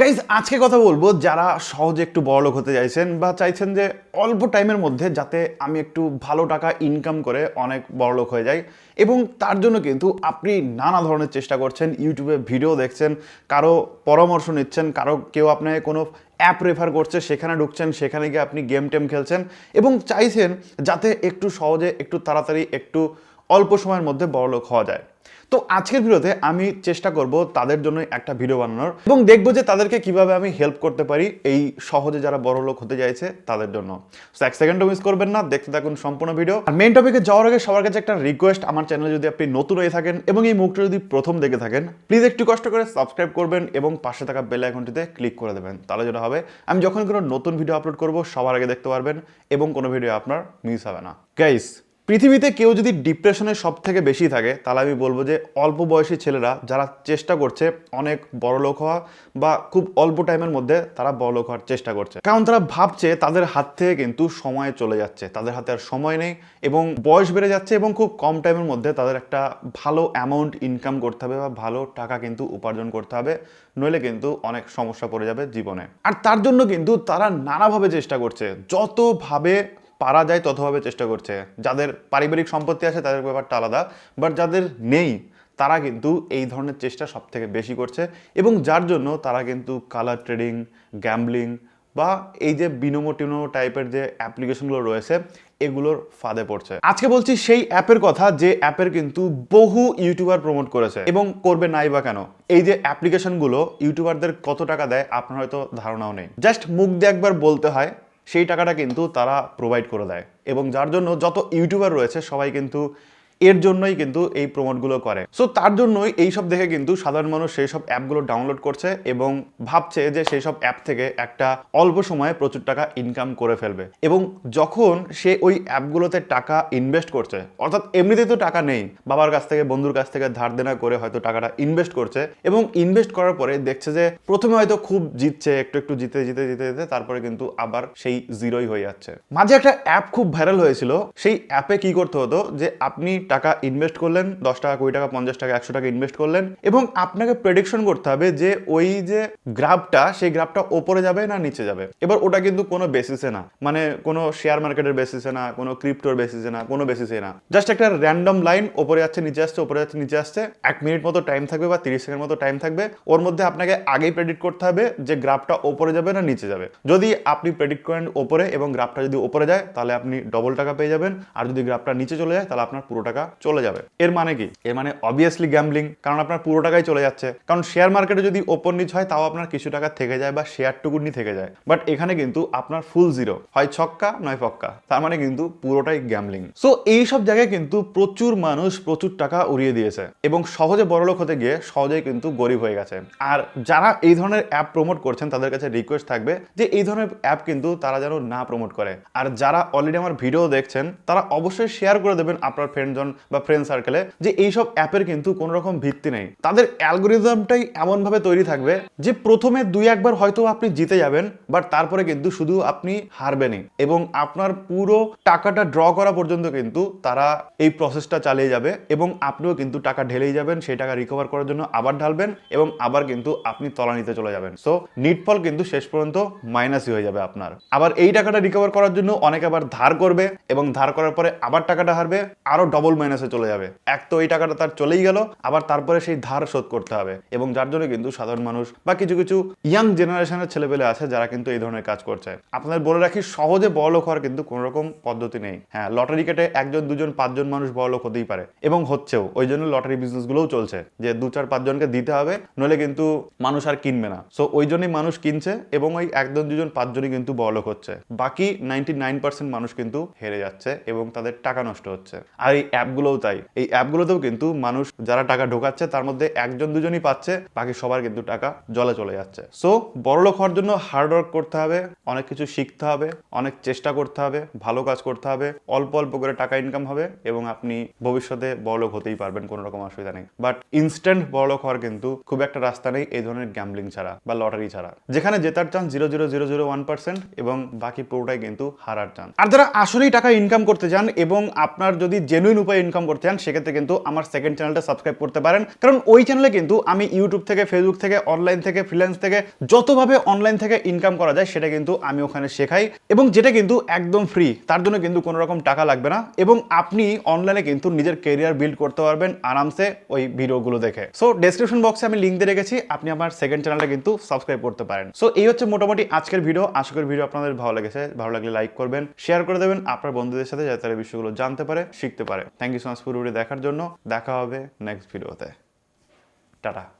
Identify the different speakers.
Speaker 1: Guys আজকে কথা বলব যারা সহজে একটু বড়লোক হতে চাইছেন বা চাইছেন যে অল্প টাইমের মধ্যে যাতে আমি একটু ভালো টাকা ইনকাম করে অনেক বড়লোক হয়ে যাই। এবং তার জন্য কিন্তু আপনি নানা ধরনের চেষ্টা করছেন ইউটিউবে ভিডিও দেখছেন, কারও পরামর্শ নিচ্ছেন, কারও কেউ আপনাকে কোনো অ্যাপ রেফার করছে, সেখানে ঢুকছেন, সেখানে গিয়ে আপনি গেম টেম খেলছেন এবং চাইছেন যাতে একটু সহজে, একটু তাড়াতাড়ি, একটু অল্প সময়ের মধ্যে বড়লোক হওয়া যায়। তো আজকের ভিডিওতে আমি চেষ্টা করব তাদের জন্য একটা ভিডিও বানানোর এবং দেখব যে তাদেরকে কীভাবে আমি হেল্প করতে পারি এই সহজে যারা বড় লোক হতে চাইছে তাদের জন্য। এক সেকেন্ডও মিস করবেন না, দেখতে থাকুন সম্পূর্ণ ভিডিও। আর মেন টপিকে যাওয়ার আগে সবার কাছে একটা রিকোয়েস্ট আমার চ্যানেলে যদি আপনি নতুন হয়ে থাকেন এবং এই মুখটা যদি প্রথম দেখে থাকেন প্লিজ একটু কষ্ট করে সাবস্ক্রাইব করবেন এবং পাশে থাকা বেল আইকনটিতে ক্লিক করে দেবেন। তাহলে যেটা হবে, আমি যখন কোনো নতুন ভিডিও আপলোড করব, সবার আগে দেখতে পারবেন এবং কোনো ভিডিও আপনার মিস হবে না। গাইস পৃথিবীতে কেউ যদি ডিপ্রেশনে সব থেকে বেশি থাকে, তাহলে আমি বলব যে অল্প বয়সী ছেলেরা যারা চেষ্টা করছে অনেক বড় লোক হওয়া বা খুব অল্প টাইমের মধ্যে তারা বড় লোক হওয়ার চেষ্টা করছে। কারণ তারা ভাবছে তাদের হাত থেকে কিন্তু সময় চলে যাচ্ছে, তাদের হাতে আর সময় নেই এবং বয়স বেড়ে যাচ্ছে এবং খুব কম টাইমের মধ্যে তাদের একটা ভালো অ্যামাউন্ট ইনকাম করতে হবে বা ভালো টাকা কিন্তু উপার্জন করতে হবে, নইলে কিন্তু অনেক সমস্যা পড়ে যাবে জীবনে। আর তার জন্য কিন্তু তারা নানাভাবে চেষ্টা করছে, যতভাবে পারা যায় ততভাবে চেষ্টা করছে। যাদের পারিবারিক সম্পত্তি আছে তাদের ব্যাপারটা আলাদা বাট যাদের নেই, তারা কিন্তু এই ধরনের চেষ্টা সব থেকে বেশি করছে এবং যার জন্য তারা কিন্তু কালার ট্রেডিং গ্যাম্বলিং বা এই যে বিনোমো টিনোমো টাইপের যে অ্যাপ্লিকেশনগুলো রয়েছে, এগুলোর ফাঁদে পড়ছে। আজকে বলছি সেই অ্যাপের কথা যে অ্যাপের কিন্তু বহু ইউটিউবার প্রমোট করেছে এবং করবে নাই বা কেন? এই যে অ্যাপ্লিকেশনগুলো ইউটিউবারদের কত টাকা দেয় আপনার হয়তো ধারণাও নেই। জাস্ট মুখ দিয়ে একবার বলতে হয় সেই টাকাটা কিন্তু তারা প্রোভাইড করে দেয়। এবং যার জন্য যত ইউটিউবার রয়েছে, সবাই কিন্তু এর জন্যই কিন্তু এই প্রমোটগুলো করে। সো তার জন্যই এই সব দেখে কিন্তু সাধারণ মানুষ সেই সব অ্যাপগুলো ডাউনলোড করছে এবং ভাবছে যে সেই সব অ্যাপ থেকে একটা অল্প সময়ে প্রচুর টাকা ইনকাম করে ফেলবে। এবং যখন সে ওই অ্যাপগুলোতে টাকা ইনভেস্ট করছে, অর্থাৎ এমনিতেই তো টাকা নেই, বাবার কাছ থেকে, বন্ধুর কাছ থেকে ধার দেনা করে হয়তো টাকাটা ইনভেস্ট করছে এবং ইনভেস্ট করার পরে দেখছে যে প্রথমে হয়তো খুব জিতছে, একটু একটু জিতে জিতে জিতে জিতে, তারপরে কিন্তু আবার সেই জিরোই হয়ে যাচ্ছে। মাঝে একটা অ্যাপ খুব ভাইরাল হয়েছিল, সেই অ্যাপে কি করতে হতো যে আপনি টাকা ইনভেস্ট করলেন, দশ টাকা, কুড়ি টাকা, পঞ্চাশ টাকা, একশো টাকা ইনভেস্ট করলেন এবং আপনাকে প্রেডিকশন করতে হবে যে ওই যে গ্রাফটা সেই গ্রাফটা ওপরে যাবে না নিচে যাবে। এবার ওটা কিন্তু কোনো বেসিসে না। মানে কোনো শেয়ার মার্কেটের বেসিসে না, কোনো ক্রিপ্টোর বেসিসে না, কোনো বেসিসে না। জাস্ট একটা র্যান্ডম লাইন ওপরে যাচ্ছে, নিচে আসছে, ওপরে যাচ্ছে, নিচে আসছে। এক মিনিট মতো টাইম থাকবে বা তিরিশ সেকেন্ড মতো টাইম থাকবে। ওর মধ্যে আপনাকে আগেই প্রেডিক্ট করতে হবে যে গ্রাফটা ওপরে যাবে না নিচে যাবে। যদি আপনি প্রেডিক্ট করেন ওপরে এবং গ্রাফটা যদি ওপরে যায়, তাহলে আপনি ডবল টাকা পেয়ে যাবেন। আর যদি গ্রাফটা নিচে চলে যায়, তাহলে আপনার পুরো টাকা চলে যাবে। এর মানে কি? এর মানে অবভিয়াসলি গ্যাম্বলিং কারণ আপনার পুরো টাকাই চলে যাচ্ছে। কারণ শেয়ার মার্কেটে যদি ওপর নিচ হয়, তাও আপনার কিছু টাকা থেকে যায় বা শেয়ার টুকুনি থেকে যায়। বাট এখানে কিন্তু আপনার ফুল জিরো হয় ছক্কা, নয় পক্কা তার মানে কিন্তু পুরোটাই গ্যাম্বলিং সো এই সব জায়গায় কিন্তু প্রচুর মানুষ প্রচুর টাকা উড়িয়ে দিয়েছে। এবং সহজে বড়লোক হতে গিয়ে সহজেই কিন্তু গরিব হয়ে গেছে। আর যারা এই ধরনের অ্যাপ প্রমোট করছেন, তাদের কাছে রিকোয়েস্ট থাকবে যে এই ধরনের অ্যাপ কিন্তু তারা যেন না প্রমোট করে। আর যারা অলরেডি আমার ভিডিও দেখছেন, তারা অবশ্যই শেয়ার করে দেবেন আপনার ফ্রেন্ডজন বা ফ্রেন্ড সার্কেলে যে এইসব অ্যাপের কিন্তু কোনো রকম ভিত্তি নেই। তাদের অ্যালগোরিজমটাই এমনভাবে তৈরি থাকবে যে প্রথমে দুই একবার হয়তো আপনি জিতে যাবেন বাট তারপরে কিন্তু শুধু আপনি হারবেনই। এবং আপনার পুরো টাকাটা ড্র করা পর্যন্ত কিন্তু তারা এই প্রসেসটা চালিয়ে যাবে এবং আপনিও কিন্তু টাকা ঢেলেই যাবেন, সেই টাকা রিকভার করার জন্য আবার ঢালবেন এবং আবার কিন্তু আপনি তলানিতে চলে যাবেন। সো নিটফল কিন্তু শেষ পর্যন্ত মাইনাসই হয়ে যাবে আপনার। আবার এই টাকাটা রিকভার করার জন্য অনেকে আবার ধার করবে এবং ধার করার পরে আবার টাকাটা হারবে, আরও ডবল মাইনাসে চলে যাবে। এক তো এই টাকাটা তার চলেই গেল, আবার তারপরে সেই ধার শোধ করতে হবে এবং যার জন্য কিন্তু সাধারণ মানুষ বা কিছু কিছু ইয়াং জেনারেশনের ছেলেপেলে আছে যারা কিন্তু এই ধরনের কাজ করছে। আপনাদের বলে রাখি, সহজে বড়লোক হওয়ার কিন্তু কোনো রকম পদ্ধতি নেই। হ্যাঁ লটারি কেটে একজন, দুজন, পাঁচজন মানুষ বড়লোক হতেই পারে এবং হচ্ছেও। ওই জন্য লটারি বিজনেসগুলোও চলছে যে দু চার পাঁচজনকে দিতে হবে, নইলে কিন্তু মানুষ আর কিনবে না। সো ওই জন্যই মানুষ কিনছে এবং ওই একজন, দুজন, পাঁচজনই কিন্তু বড়লোক হচ্ছে। বাকি নাইনটি নাইন পার্সেন্ট মানুষ কিন্তু হেরে যাচ্ছে এবং তাদের টাকা নষ্ট হচ্ছে। আর এই অ্যাপগুলোও তাই। এই অ্যাপগুলোতেও কিন্তু মানুষ যারা টাকা ঢোকাচ্ছে, তার মধ্যে একজন, দুজনই পাচ্ছে, বাকি সবার কিন্তু টাকা জলে চলে যাচ্ছে। সো বড়লোক হওয়ার জন্য হার্ড ওয়ার্ক করতে হবে, অনেক কিছু শিখতে হবে, অনেক চেষ্টা করতে হবে, ভালো কাজ করতে হবে, অল্প অল্প করে টাকা ইনকাম হবে এবং আপনি ভবিষ্যতে বড়লোক হতেই পারবেন, কোনো রকম অসুবিধা নেই। বাট ইনস্ট্যান্ট বড়লোক হওয়ার কিন্তু খুব একটা রাস্তা নেই এই ধরনের গ্যাম্বলিং ছাড়া বা লটারি ছাড়া। যেখানে জেতার chance zero zero zero zero one percent এবং বাকি পুরোটাই কিন্তু হারার চান্স আর যারা আসলেই টাকা ইনকাম করতে চান এবং আপনার যদি জেনুইন উপায়ে ইনকাম করতে চান, সেক্ষেত্রে কিন্তু আমার সেকেন্ড চ্যানেলটা সাবস্ক্রাইব করতে পারেন। কারণ ওই চ্যানেলে কিন্তু আমি ইউটিউব থেকে ফেসবুক থেকে অনলাইন থেকে ফ্রিল্যান্স থেকে, যতভাবে অনলাইন থেকে ইনকাম করা যায়, সেটা কিন্তু আমি ওখানে শেখাই। এবং যেটা কিন্তু একদম ফ্রি তার জন্য কিন্তু কোনো রকম টাকা লাগবে না। এবং আপনি অনলাইনে কিন্তু নিজের কেরিয়ার বিল্ড করতে পারবেন আরামসে ওই ভিডিওগুলো দেখে। সো ডেসক্রিপশন বক্সে আমি লিঙ্ক দিয়ে রেখেছি, আপনি আমার সেকেন্ড চ্যানেলটা কিন্তু সাবস্ক্রাইব করতে পারেন। সো এই হচ্ছে মোটামুটি আজকের ভিডিও আশা করি ভিডিও আপনাদের ভালো লেগেছে। ভালো লাগলে লাইক করবেন শেয়ার করে দেবেন আপনার বন্ধুদের সাথে, যাতে তারা বিষয়গুলো জানতে পারে, শিখতে পারে। থ্যাংক ইউ সো মাচ পুরোপুরি দেখার জন্য। দেখা হবে নেক্সট ভিডিওতে টাটা।